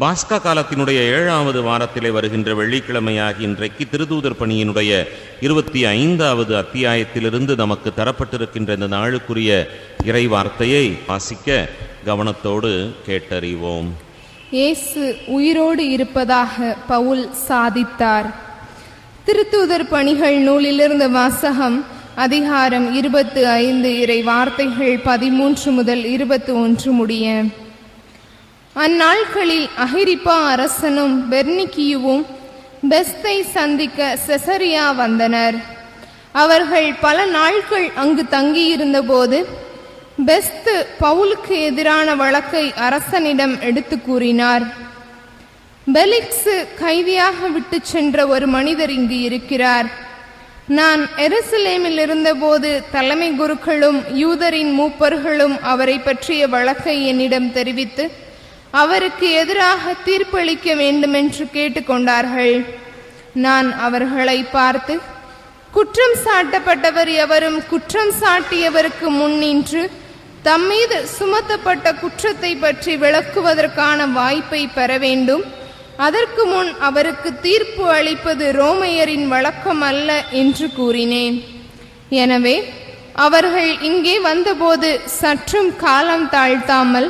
பாஸ்கா காலத்தினுடைய ஏழாவது வாரத்திலே வருகின்ற வெள்ளிக்கிழமையாகி இன்றைக்கு திருதூதர் பணியினுடைய இருபத்தி ஐந்தாவது அத்தியாயத்திலிருந்து நமக்கு தரப்பட்டிருக்கின்ற இந்த நாளுக்குரிய இறை வார்த்தையை வாசிக்க கவனத்தோடு கேட்டறிவோம். இயேசு உயிரோடு இருப்பதாக பவுல் சாதித்தார். திருத்தூதர் பணிகள் நூலிலிருந்த வாசகம் அதிகாரம் இருபத்து ஐந்து இறை வார்த்தைகள் பதிமூன்று முதல் இருபத்து ஒன்று முடிய. அந்நாட்களில் அகிரிப்பா அரசனும் பெர்னிக்கியுவும் பெஸ்தை சந்திக்க செசரியா வந்தனர். அவர்கள் பல நாட்கள் அங்கு தங்கியிருந்தபோது பெஸ்து பவுலுக்கு எதிரான வழக்கை அரசனிடம் எடுத்து கூறினார். பெலிக்ஸு கைதியாக விட்டுச் சென்ற ஒரு மனிதர் இங்கு இருக்கிறார். நான் எருசலேமில் இருந்தபோது தலைமை குருக்களும் யூதரின் மூப்பர்களும் அவரை பற்றிய வழக்கை என்னிடம் தெரிவித்து அவருக்கு எதிராக தீர்ப்பளிக்க வேண்டுமென்று கேட்டுக்கொண்டார்கள். நான் அவர்களை பார்த்து குற்றம் சாட்டப்பட்டவர் எவரும் குற்றம் சாட்டியவருக்கு முன் நின்று தம்மீது சுமத்தப்பட்ட குற்றத்தை பற்றி விளக்குவதற்கான வாய்ப்பை பெற வேண்டும். அதற்கு முன் அவருக்கு தீர்ப்பு அளிப்பது ரோமையரின் வழக்கம் அல்ல என்று கூறினேன். எனவே அவர்கள் இங்கே வந்தபோது சற்றும் காலம் தாழ்த்தாமல்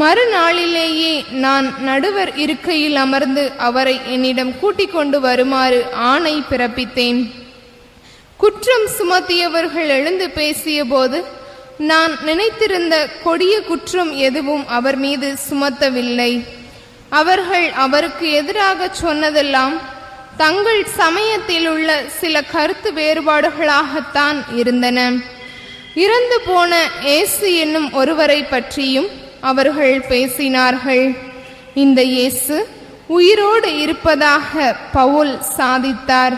மறுநாளிலேயே நான் நடுவர் இருக்கையில் அமர்ந்து அவரை என்னிடம் கூட்டிக் கொண்டு வருமாறு ஆணை பிறப்பித்தேன். குற்றம் சுமத்தியவர்கள் எழுந்து பேசியபோது நான் நினைத்திருந்த கொடிய குற்றம் எதுவும் அவர் மீது சுமத்தவில்லை. அவர்கள் அவருக்கு எதிராக சொன்னதெல்லாம் தங்கள் சமயத்தில் உள்ள சில கருத்து வேறுபாடுகளாகத்தான் இருந்தன. இறந்து போன ஏசு என்னும் ஒருவரை பற்றியும் அவர்கள் பேசினார்கள். இந்த இயேசு உயிரோடு இருப்பதாக பவுல் சாதித்தார்.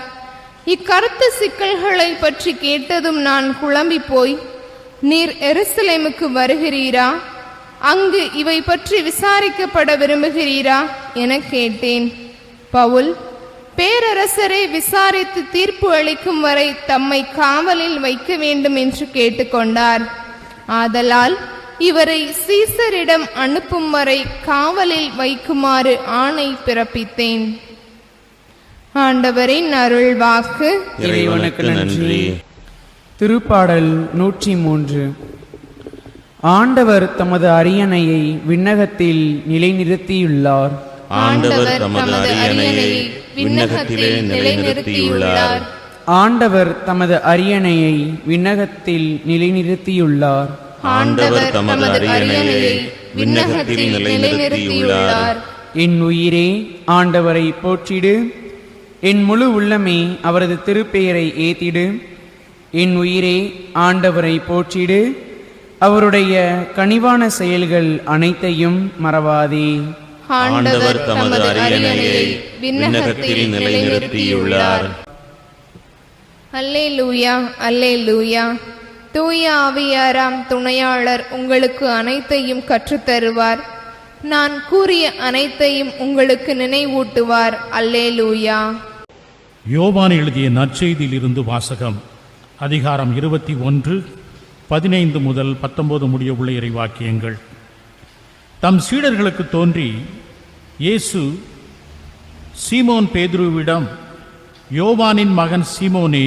இக்கருத்து சிக்கல்களை பற்றி கேட்டதும் நான் குழம்பி போய் நீர் எருசலேமுக்கு வருகிறீரா? அங்கு இவை பற்றி விசாரிக்கப்பட விரும்புகிறீரா? என கேட்டேன். பவுல் பேரரசரை விசாரித்து தீர்ப்பு அளிக்கும் வரை தம்மை காவலில் வைக்க வேண்டும் என்று கேட்டுக்கொண்டார். ஆதலால் இவரை சீசரிடம் அனுப்பும் வரை காவலில் வைக்குமாறு ஆணை பிறப்பித்தேன். ஆண்டவரின் அருள் வாக்கு இறைவனுக்கு நன்றி. திருப்பாடல் நூற்றி மூன்று. ஆண்டவர் தமது அரியணையை விண்ணகத்தில் நிலைநிறுத்தியுள்ளார். ஆண்டவர் தமது அரியணையை விண்ணகத்திலே நிலைநிறுத்தியுள்ளார். ஆண்டவர் தமது அரியணையை விண்ணகத்தில் நிலைநிறுத்தியுள்ளார். ஆண்டவர் தமது அரியணையை விண்ணகத்தில் நிலைநிறுத்தியுள்ளார். என் உயிரே ஆண்டவரை போற்றிடு. என் முழு உள்ளமே அவரது திருப்பெயரை ஏத்திடு. என் உயிரே ஆண்டவரை போற்றிடு. அவருடைய கனிவான செயல்கள் அனைத்தையும் மறவாதே. ஆண்டவர் தமது அரியணையை விண்ணகத்தில் நிலைநிறுத்தியுள்ளார். அல்லே லூயா அல்லே லூயா தூய ஆவியாராம் துணையாளர் உங்களுக்கு அனைத்தையும் கற்றுத்தருவார். நான் கூறிய அனைத்தையும் உங்களுக்கு நினைவூட்டுவார். அல்லே லூயா யோவான் எழுதிய நற்செய்தியிலிருந்து வாசகம் அதிகாரம் இருபத்தி ஒன்று பதினைந்து முதல் பத்தொன்பது முடிய உள்ள இறைவாக்கியங்கள். தம் சீடர்களுக்கு தோன்றி இயேசு சீமோன் பேதுருவிடம் யோவானின் மகன் சீமோனே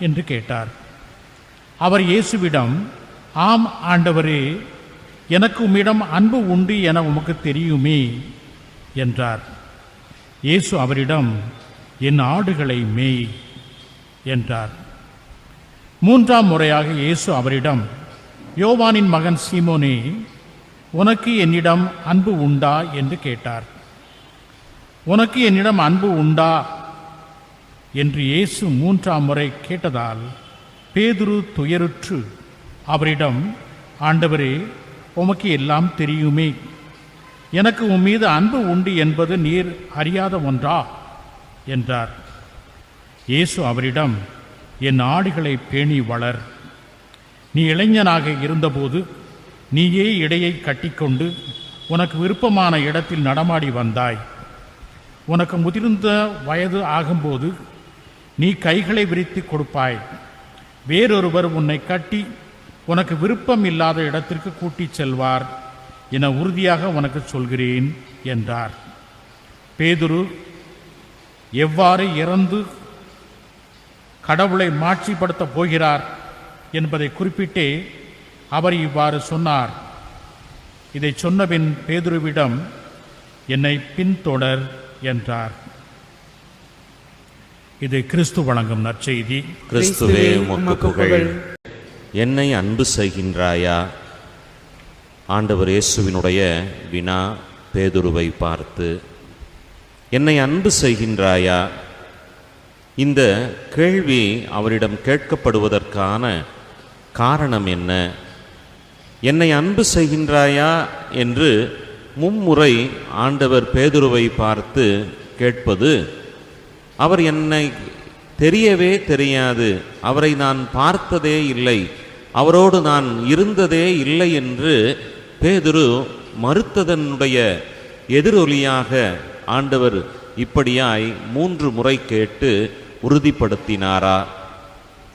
என்று கேட்டார். அவர் இயேசுவிடம் ஆம் ஆண்டவரே எனக்கு உம்மிடம் அன்பு உண்டு என உமக்கு தெரியுமே என்றார். இயேசு அவரிடம் என் ஆடுகளை மேய் என்றார். மூன்றாம் முறையாக இயேசு அவரிடம் யோவானின் மகன் சீமோனே உனக்கு என்னிடம் அன்பு உண்டா? என்று கேட்டார். உனக்கு என்னிடம் அன்பு உண்டா? என்று இயேசு மூன்றாம் முறை கேட்டதால் பேதுரு துயருற்று அவரிடம் ஆண்டவரே உமக்கு எல்லாம் தெரியுமே. எனக்கு உன் மீது அன்பு உண்டு என்பது நீர் அறியாத ஒன்றா? என்றார். இயேசு அவரிடம் என் ஆடுகளை பேணி வளர். நீ இளைஞனாக இருந்தபோது நீயே இடையை கட்டிக்கொண்டு உனக்கு விருப்பமான இடத்தில் நடமாடி வந்தாய். உனக்கு முதிர்ந்த வயது ஆகும்போது நீ கைகளை விரித்து கொடுப்பாய். வேறொருவர் உன்னை கட்டி உனக்கு விருப்பம் இல்லாத இடத்திற்கு கூட்டிச் செல்வார் என உறுதியாக உனக்கு சொல்கிறேன் என்றார். பேதுரு எவ்வாறு இறந்து கடவுளை மாட்சிப்படுத்தப் போகிறார் என்பதை குறிப்பிட்டே அவர் இவ்வாறு சொன்னார். இதை சொன்னபின் பேதுருவிடம் என்னை பின்தொடர் என்றார். இது கிறிஸ்து வழங்கும் நற்செய்தி. கிறிஸ்துவே உமக்கு புகழ். என்னை அன்பு செய்கின்றாயா? ஆண்டவர் இயேசுவினுடைய வினா பேதுருவை பார்த்து என்னை அன்பு செய்கின்றாயா? இந்த கேள்வி அவரிடம் கேட்கப்படுவதற்கான காரணம் என்ன? என்னை அன்பு செய்கின்றாயா? என்று மும்முறை ஆண்டவர் பேதுருவை பார்த்து கேட்பது அவர் என்னை தெரியவே தெரியாது. அவரை நான் பார்த்ததே இல்லை. அவரோடு நான் இருந்ததே இல்லை என்று பேதுரு மறுத்ததனுடைய எதிரொலியாக ஆண்டவர் இப்படியாய் மூன்று முறை கேட்டு உறுதிப்படுத்தினாரா?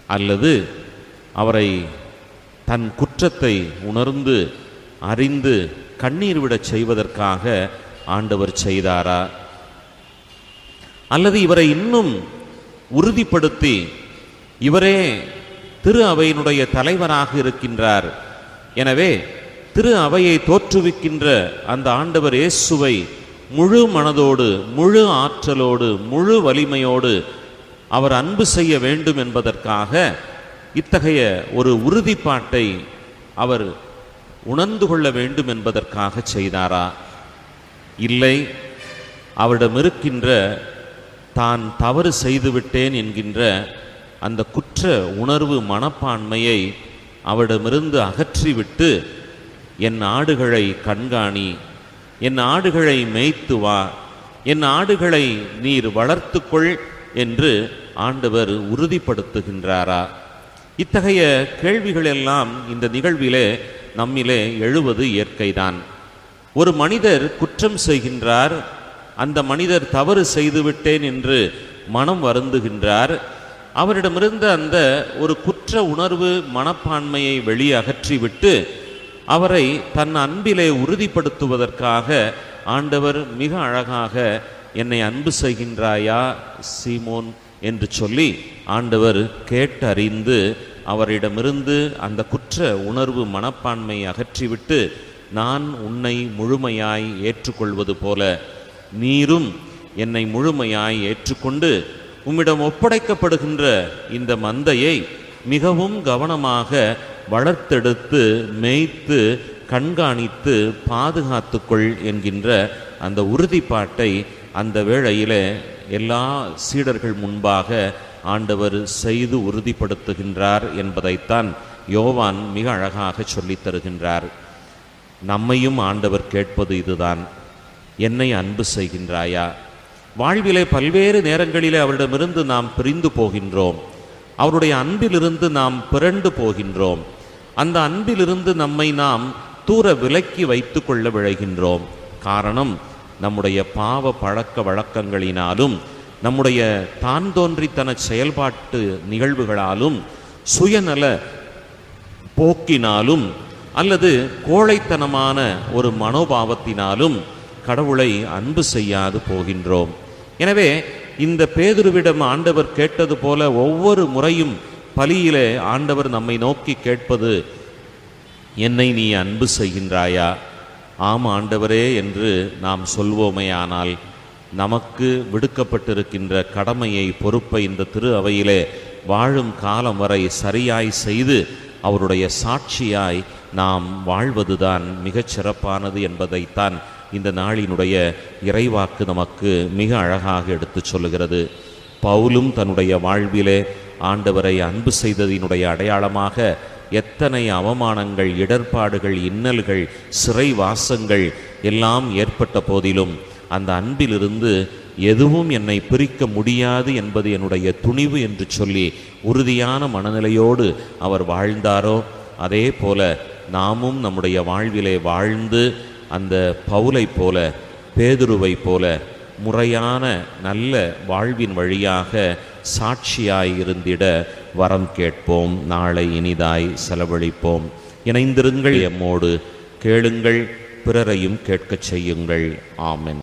அல்லது அவரை தன் குற்றத்தை உணர்ந்து அறிந்து கண்ணீர் விடச் செய்வதற்காக ஆண்டவர் செய்தாரா? அல்லது இவரை இன்னும் உறுதிப்படுத்தி இவரே திரு அவையினுடைய தலைவராக இருக்கின்றார். எனவே திரு அவையை தோற்றுவிக்கின்ற அந்த ஆண்டவர் இயேசுவை முழு மனதோடு முழு ஆற்றலோடு முழு வலிமையோடு அவர் அன்பு செய்ய வேண்டும் என்பதற்காக இத்தகைய ஒரு உறுதிப்பாட்டை அவர் உணர்ந்து கொள்ள வேண்டும் என்பதற்காக செய்தாரா? இல்லை. அவரிடம் இருக்கின்ற தான் தவறு செய்துவிட்டேன் என்கின்ற அந்த குற்ற உணர்வு மனப்பான்மையை அவரிடமிருந்து அகற்றிவிட்டு என் ஆடுகளை கண்காணி என் ஆடுகளை மேய்த்து வா என் ஆடுகளை நீர் வளர்த்துக்கொள் என்று ஆண்டவர் உறுதிப்படுத்துகின்றாரா? இத்தகைய கேள்விகளெல்லாம் இந்த நிகழ்விலே நம்மிலே எழுவது இயற்கைதான். ஒரு மனிதர் குற்றம் செய்கின்றார் அந்த மனிதர் தவறு செய்துவிட்டேன் என்று மனம் வருந்துகின்றார். அவரிடமிருந்த அந்த ஒரு குற்ற உணர்வு மனப்பான்மையை வெளியே அகற்றிவிட்டு அவரை தன் அன்பிலே உறுதிப்படுத்துவதற்காக ஆண்டவர் மிக அழகாக என்னை அன்பு செய்கின்றாயா சீமோன் என்று சொல்லி ஆண்டவர் கேட்டறிந்து அவரிடமிருந்து அந்த குற்ற உணர்வு மனப்பான்மையை அகற்றிவிட்டு நான் உன்னை முழுமையாய் ஏற்றுக்கொள்வது போல நீரும் என்னை முழுமையாய் ஏற்றுக்கொண்டு உம்மிடம் ஒப்படைக்கப்படுகின்ற இந்த மந்தையை மிகவும் கவனமாக வளர்த்தெடுத்து மேய்த்து கண்காணித்து பாதுகாத்துக்கொள் என்கின்ற அந்த உறுதிப்பாட்டை அந்த வேளையில் எல்லா சீடர்கள் முன்பாக ஆண்டவர் செய்து உறுதிப்படுத்துகின்றார் என்பதைத்தான் யோவான் மிக அழகாக சொல்லித் தருகின்றார் நம்மையும் ஆண்டவர் கேட்பது இதுதான். என்னை அன்பு செய்கின்றாயா? வாழ்விலே பல்வேறு நேரங்களிலே அவரிடமிருந்து நாம் பிரிந்து போகின்றோம். அவருடைய அன்பிலிருந்து நாம் பிறண்டு போகின்றோம். அந்த அன்பிலிருந்து நம்மை நாம் தூர விலக்கி வைத்து கொள்ள விழைகின்றோம். காரணம் நம்முடைய பாவ பழக்க வழக்கங்களினாலும் நம்முடைய தான் தோன்றித்தன செயல்பாட்டு நிகழ்வுகளாலும் சுயநல போக்கினாலும் அல்லது கோழைத்தனமான ஒரு மனோபாவத்தினாலும் கடவுளை அன்பு செய்யாது போகின்றோம். எனவே இந்த பேதுருவிடம் ஆண்டவர் கேட்டது போல ஒவ்வொரு முறையும் பலியிலே ஆண்டவர் நம்மை நோக்கி கேட்பது என்னை நீ அன்பு செய்கின்றாயா? ஆம் ஆண்டவரே என்று நாம் சொல்வோமேயானால் நமக்கு விடுக்கப்பட்டிருக்கின்ற கடமையை பொறுப்பை இந்த திரு அவையிலே வாழும் காலம் வரை சரியாய் செய்து அவருடைய சாட்சியாய் நாம் வாழ்வதுதான் மிகச் சிறப்பானது என்பதைத்தான் இந்த நாளினுடைய இறைவாக்கு நமக்கு மிக அழகாக எடுத்துச் சொல்லுகிறது. பவுலும் தன்னுடைய வாழ்விலே ஆண்டவரை அன்பு செய்ததினுடைய அடையாளமாக எத்தனை அவமானங்கள் இடர்பாடுகள் இன்னல்கள் சிறைவாசங்கள் எல்லாம் ஏற்பட்ட போதிலும் அந்த அன்பிலிருந்து எதுவும் என்னை பிரிக்க முடியாது என்பது என்னுடைய துணிவு என்று சொல்லி உறுதியான மனநிலையோடு அவர் வாழ்ந்தாரோ அதே போல நாமும் நம்முடைய வாழ்விலே வாழ்ந்து அந்த பவுலைப் போல பேதுருவைப் போல முறையான நல்ல வாழ்வின் வழியாக சாட்சியாய் இருந்திட வரம் கேட்போம். நாளை இனிதாய் செலவழிப்போம். இணைந்திருங்கள். எம்மோடு கேளுங்கள் பிறரையும் கேட்கச் செய்யுங்கள். ஆமென்.